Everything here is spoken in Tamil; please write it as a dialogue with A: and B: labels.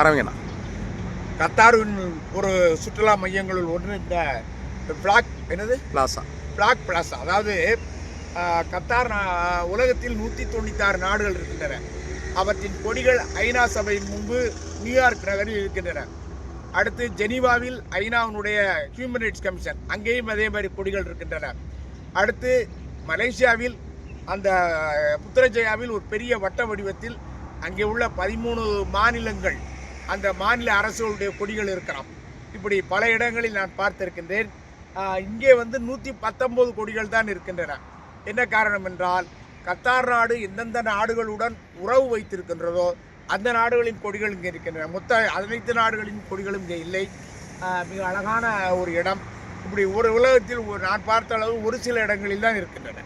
A: ஆரம்பிங்கண்ணா.
B: கத்தாரின் ஒரு சுற்றுலா மையங்களுள் ஒன்று இந்த பிளாக் என்னது?
A: பிளாசா.
B: Block plaza. அதாவது கத்தார் உலகத்தில் நூற்றி தொண்ணூத்தாறு நாடுகள் இருக்கின்றன. அவற்றின் கொடிகள் ஐநா சபையின் முன்பு நியூயார்க் நகரில் இருக்கின்றன. அடுத்து ஜெனீவாவில் ஐநாவினுடைய ஹியூமன் ரைட்ஸ் கமிஷன். அங்கேயும் அதே மாதிரி கொடிகள் இருக்கின்றன. அடுத்து மலேசியாவில் அந்த புத்திரஜயாவில் ஒரு பெரிய வட்ட வடிவத்தில் அங்கே உள்ள பதிமூணு மாநிலங்கள் அந்த மாநில அரசுகளுடைய கொடிகள் இருக்கலாம் இப்படி பல இடங்களில் நான் பார்த்திருக்கின்றேன். இங்கே வந்து நூற்றி பத்தொம்போது கொடிகள் தான் இருக்கின்றன. என்ன காரணம் என்றால் கத்தார் நாடு எந்தெந்த நாடுகளுடன் உறவு வைத்திருக்கின்றதோ அந்த நாடுகளின் கொடிகள் இங்கே இருக்கின்றன. மொத்த அனைத்து நாடுகளின் கொடிகளும் இங்கே இல்லை. மிக அழகான ஒரு இடம். இப்படி ஒரு உலகத்தில் ஒரு- நான் பார்த்த அளவு ஒரு சில இடங்களில் தான் இருக்கின்றன.